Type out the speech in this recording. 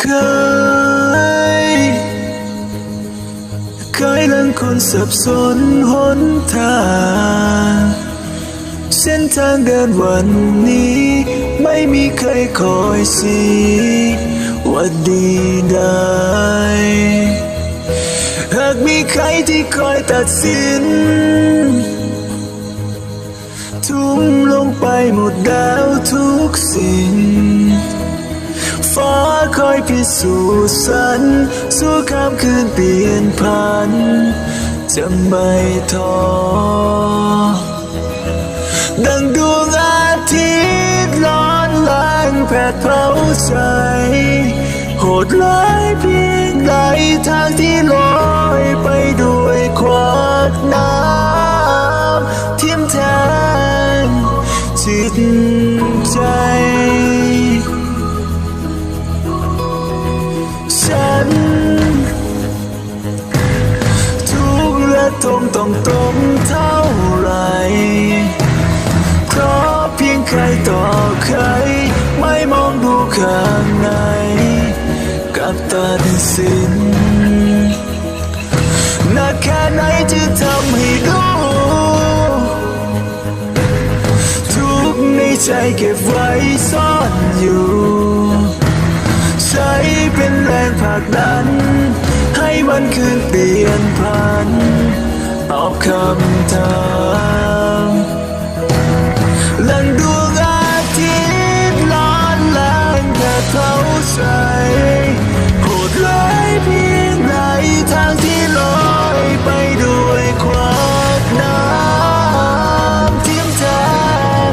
เคยเคยลังคนสับสนหนทาง เส้นทางเดินวันนี้ ไม่มีใครคอยสีว่าดีได้หากมีใครที่คอยตัดสิน ทุ่มลงไปหมดแล้วทุกสิ่ง ฟ้าคอยพิสูจน์สัน สู้ข้ามคืนเปลี่ยนพัน จะไม่ท้อดังดวงอาทิตย์ร้อนแรงแผดเผาใจโหดร้ายเพียงใดทางที่ลอยไปด้วย ทมต้องตมเท่าไร เพราะเพียงใครต่อใคร ไม่มองดูข้างในกับตัดสินนักแค่ไหนจะทำให้รู้ทุกในใจเก็บไว้ซ่อนอยู่ ใช้เป็นแรงผลักดัน ให้มันคืนเปลี่ยนพัน ตอบคำถามลังดวงอาทิตย์ร้อนแรงแค่เผาใจโหดร้ายเพียงไรทางที่ลอยไปด้วยความน้ำทิ่มแทง